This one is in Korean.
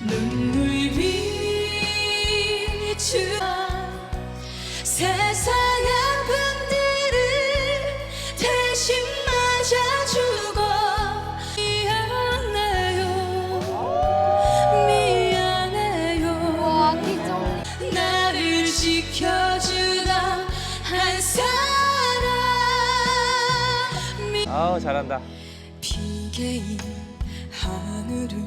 눈물 비추 세상 아픔들을 대신 맞아주고 미안해요. 미안해요. 나를 지켜주던 한 사람. 아우 잘한다. 비계인 하늘을